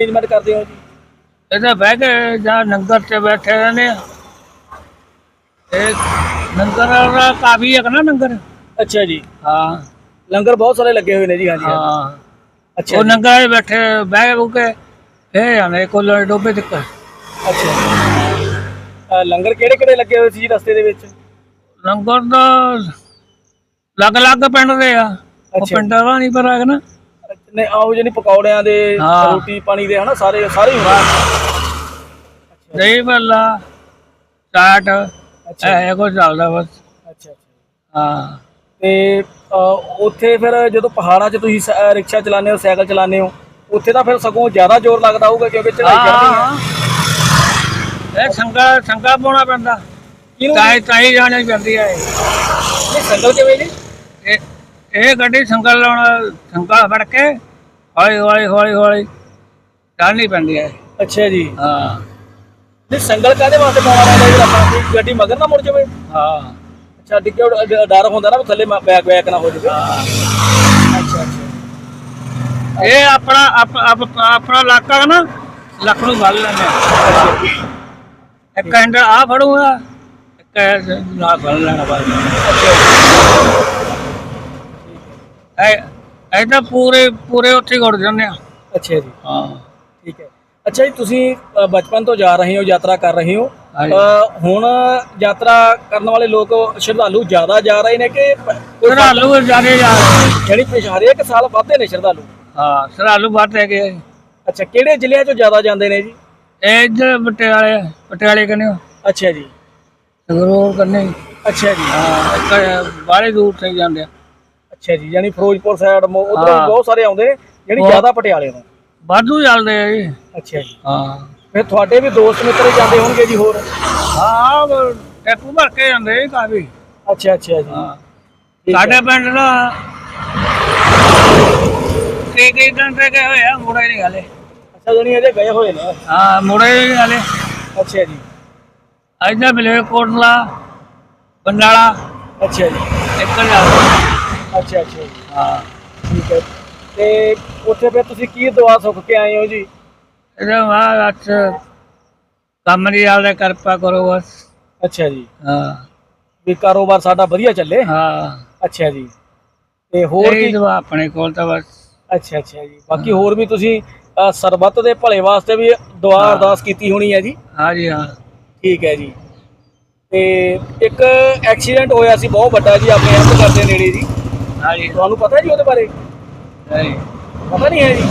Arrangement ਕਰਦੇ ਹੋ ਜੀ? ਇਹਦੇ ਬਹਿ ਕੇ ਜਾਂ ਲੰਗਰ 'ਚ ਬੈਠੇ ਰਹਿੰਦੇ ਆ। ਇਹ ਲੰਗਰ ਦਾ ਕਾਫੀ ਹੈ ਨਾ ਲੰਗਰ ਅੱਛਾ ਜੀ। ਹਾਂ। ਲੰਗਰ ਬਹੁਤ ਸਾਰੇ ਲੱਗੇ ਹੋਏ ਨੇ ਜੀ ਹਾਂਜੀ। ਹਾਂ। ਅੱਛਾ ਉਹ ਜੀ, ਲੰਗਰ 'ਚ ਬੈਠੇ ਬਹਿ ਬੁ ਕੇ ਫੇਰ ਜਾਂਦੇ ਕੋਲ ਡੋਬੇ ਤੱਕ। ਅੱਛਾ ਲੰਗਰ ਕਿਹੜੇ ਕਿਹੜੇ ਲੱਗੇ ਹੋਏ ਸੀ ਜੀ ਰਸਤੇ ਦੇ ਵਿੱਚ? ਲੰਗਰ ਦਾ ਲੱਗ ਲੱਗ ਪਿੰਡ ਦੇ ਆ। ਉਹ ਅੱਛਾ। ਪਿੰਡਾਂ ਦਾ ਨਹੀਂ ਪਤਾ ਹੈ ਨਾ। ਨੇ ਆਓ ਜਿਹੜੀ ਪਕੌੜਿਆਂ ਦੇ ਹਾਂ। ਰੋਟੀ ਪਾਣੀ ਦੇ ਹਨਾ ਸਾਰੇ ਸਾਰੇ ਹੀ ਹੋਣਾ ਦਹੀਂ ਭੱਲਾ ਚਾਟ ਅੱਛਾ। ਇਹ ਕੁਝ ਚੱਲਦਾ ਬਸ। ਅੱਛਾ ਹਾਂ। ਤੇ ਉੱਥੇ ਫਿਰ ਜਦੋਂ ਪਹਾੜਾਂ 'ਚ ਤੁਸੀਂ ਸ- ਰਿਕਸ਼ਾ ਚਲਾਉਂਦੇ ਹੋ ਸਾਈਕਲ ਚਲਾਉਂਦੇ ਹੋ ਉੱਥੇ ਤਾਂ ਫਿਰ ਸਗੋਂ ਜ਼ਿਆਦਾ ਜ਼ੋਰ ਲੱਗਦਾ ਹੋਊਗਾ ਕਿਉਂਕਿ ਚੜ੍ਹਾਈ ਚੜ੍ਹਦੀ ਹੈ ਹਾਂ ਇਹ ਸੰਗਾ ਸੰਗਾ ਪਾਉਣਾ ਪੈਂਦਾ। ਕਿਹਨੂੰ? ਤਾਈ ਤਾਈ ਜਾਣੀ ਪੈਂਦੀ ਹੈ ਇਹ। ਇਹ ਸੰਗਲ ਕਿਵੇਂ ਜੀ? ਇਹ ਗੱਡੀ ਸੰਗਲ ਲਾਉਣਾ ਸੰਗਾ ਫੜ ਕੇ ਹੌਲੀ ਹੌਲੀ ਹੌਲੀ ਹੌਲੀ ਚੱਲਣੀ ਪੈਂਦੀ ਹੈ। ਅੱਛਾ ਜੀ। ਹਾਂ। ਨਹੀਂ ਸੰਗਲ ਕਾਹਦੇ ਵਾਸਤੇ ਪਾਉਣਾ ਪੈਂਦਾ ਜੀ? ਆਪਾਂ ਕੋਈ ਗੱਡੀ ਮਗਰ ਨਾ ਮੁੜ ਜਾਵੇ। ਹਾਂ। ਅੱਛਾ ਡਿੱਗੇ ਡਰ ਹੁੰਦਾ ਨਾ ਵੀ ਥੱਲੇ ਬੈਕ ਬੈਕ ਨਾ ਹੋ ਜਾਵੇ। ਅੱਛਾ ਅੱਛਾ। ਇਹ ਆਪਣਾ ਆਪ- ਆਪ- ਆਪਣਾ ਇਲਾਕਾ ਹੈ ਨਾ ਲੱਖ ਨੂੰ ਫੜ ਲੈਂਦੇ ਇੱਕ ਹੈਂਡਲ ਆ ਫੜੂਗਾ ਇੱਕ ਨਾਲ ਫੜ ਲੈਣਾ ਇਹ ਇਹ ਤਾਂ ਪੂਰੇ ਪੂਰੇ ਉੱਥੇ ਗੁੜ ਜਾਂਦੇ ਆ। ਅੱਛਾ ਜੀ। ਹਾਂ। ਠੀਕ ਹੈ। ਅੱਛਾ ਜੀ ਤੁਸੀਂ ਅ, ਬਚਪਨ ਤੋਂ ਜਾ ਰਹੇ ਹੋ ਯਾਤਰਾ ਕਰ ਰਹੇ ਹੋ। ਹਾਂਜੀ। ਅ, ਹੁਣ ਯਾਤਰਾ ਕਰਨ ਵਾਲੇ ਲੋਕ ਸ਼ਰਧਾਲੂ ਜ਼ਿਆਦਾ ਜਾ ਰਹੇ ਨੇ ਕਿ ਪ- ਕੋਈ ਸਰਾਲੂ ਜਾਣੇ ਜਾ ਰਹੇ ਜਿਹੜੀ ਪਿਛ ਹਰੇਕ ਸਾਲ ਵੱਧਦੇ ਨੇ ਸ਼ਰਧਾਲੂ? ਹਾਂ ਸਰਾਲੂ ਵੱਧ ਹੈਗੇ ਆ। ਅੱਛਾ ਕਿਹੜੇ ਜ਼ਿਲ੍ਹਿਆਂ 'ਚੋਂ ਜ਼ਿਆਦਾ ਜਾਂਦੇ ਨੇ ਜੀ? ਇਹ ਇੱਧਰ ਪਟਿਆਲੇ ਪਟਿਆਲੇ ਕਨੇ ਅੱਛਾ ਜੀ। ਸੰਗਰੂਰ ਕਨੇ ਅੱਛਾ ਜੀ। ਹਾਂ ਇੱਕ ਬਾਹਲੇ ਦੂਰ ਤੇ ਜਾਂਦੇ ਆ। ਅੱਛਾ ਜੀ ਯਾਨੀ ਫਿਰੋਜ਼ਪੁਰ ਸਾਈਡ ਉਧਰੋਂ ਹਾਂ। ਬਹੁਤ ਸਾਰੇ ਆਉਂਦੇ ਨੇ ਜਿਹੜੀ ਬਹੁਤ- ਜ਼ਿਆਦਾ ਪਟਿਆਲੇ ਤੋਂ। ਵਾਧੂ ਚੱਲਦੇ ਆ ਜੀ। ਅੱਛਾ ਜੀ। ਹਾਂ। ਫਿਰ ਤੁਹਾਡੇ ਵੀ ਦੋਸਤ ਮਿੱਤਰ ਜਾਂਦੇ ਹੋਣਗੇ ਜੀ ਹੋਰ? ਹਾਂ ਟੈਪੂ ਭਰ ਕੇ ਜਾਂਦੇ ਆ ਕਾਫੀ। ਅੱਛਾ ਅੱਛਾ ਜੀ। ਹਾਂ। ਠੀਕ ਹੈ। ਸਾਡੇ ਪਿੰਡ ਦਾ ਕਈ ਕਈ ਦਿਨ ਤੇ ਗਏ ਹੋਏ ਆ ਮੁੜੇ ਨਹੀਂ ਹਲੇ। ਅੱਛਾ ਜਣੀ ਅਜੇ ਗਏ ਹੋਏ ਨੇ। ਹਾਂ ਮੁੜੇ ਨਹੀਂ ਹਲੇ। ਅੱਛਾ ਜੀ। ਇੱਧਰ ਮਿਲੇ ਕੋਟਲਾ ਬੰਡਾਲਾ। ਅੱਛਾ ਜੀ। ਇੱਕ ਜਾਂਦਾ ਅੱਛਾ ਅੱਛਾ ਜੀ। ਹਾਂ ਠੀਕ ਹੈ। ਤੇ ਉੱਥੇ ਫਿਰ ਤੁਸੀਂ ਕੀ ਦੁਆ ਸੁੱਖ ਕੇ ਆਏ ਹੋ ਜੀ? ਇਹਦਾ ਬਾਅਦ ਅੱਛ ਕੰਮ ਦੀ ਆਲੇ ਕਿਰਪਾ ਕਰੋ ਬਸ। ਅੱਛਾ ਜੀ। ਹਾਂ। ਵੀ ਕਾਰੋਬਾਰ ਸਾਡਾ ਵਧੀਆ ਚੱਲੇ? ਹਾਂ। ਅੱਛਾ ਜੀ। ਤੇ ਹੋਰ ਕੀ? ਦੁਆ ਆਪਣੇ ਕੋਲ ਤਾਂ ਬਸ। ਅੱਛਾ ਅੱਛਾ ਜੀ। ਬਾਕੀ ਹੋਰ ਵੀ ਤੁਸੀਂ ਅ, ਸਰਬੱਤ ਦੇ ਭਲੇ ਵਾਸਤੇ ਵੀ ਦੁਆ ਹਾਂ। ਅਰਦਾਸ ਕੀਤੀ ਹੋਣੀ ਹੈ ਜੀ। ਹਾਂ ਜੀ ਹਾਂ। ਠੀਕ ਹੈ ਜੀ। ਤੇ ਇੱਕ ਐਕਸੀਡੈਂਟ ਹੋਇਆ ਸੀ ਬਹੁਤ ਵੱਡਾ ਜੀ ਆਪਣੇ ਅੰਮ੍ਰਿਤਸਰ ਦੇ ਨੇੜੇ ਜੀ। ਹਾਂ ਤੁਹਾਨੂੰ ਪਤਾ ਜੀ ਉਹਦੇ ਬਾਰੇ? ਹਾਂ ਪਤਾ ਨਹੀਂ ਹੈ ਜੀ।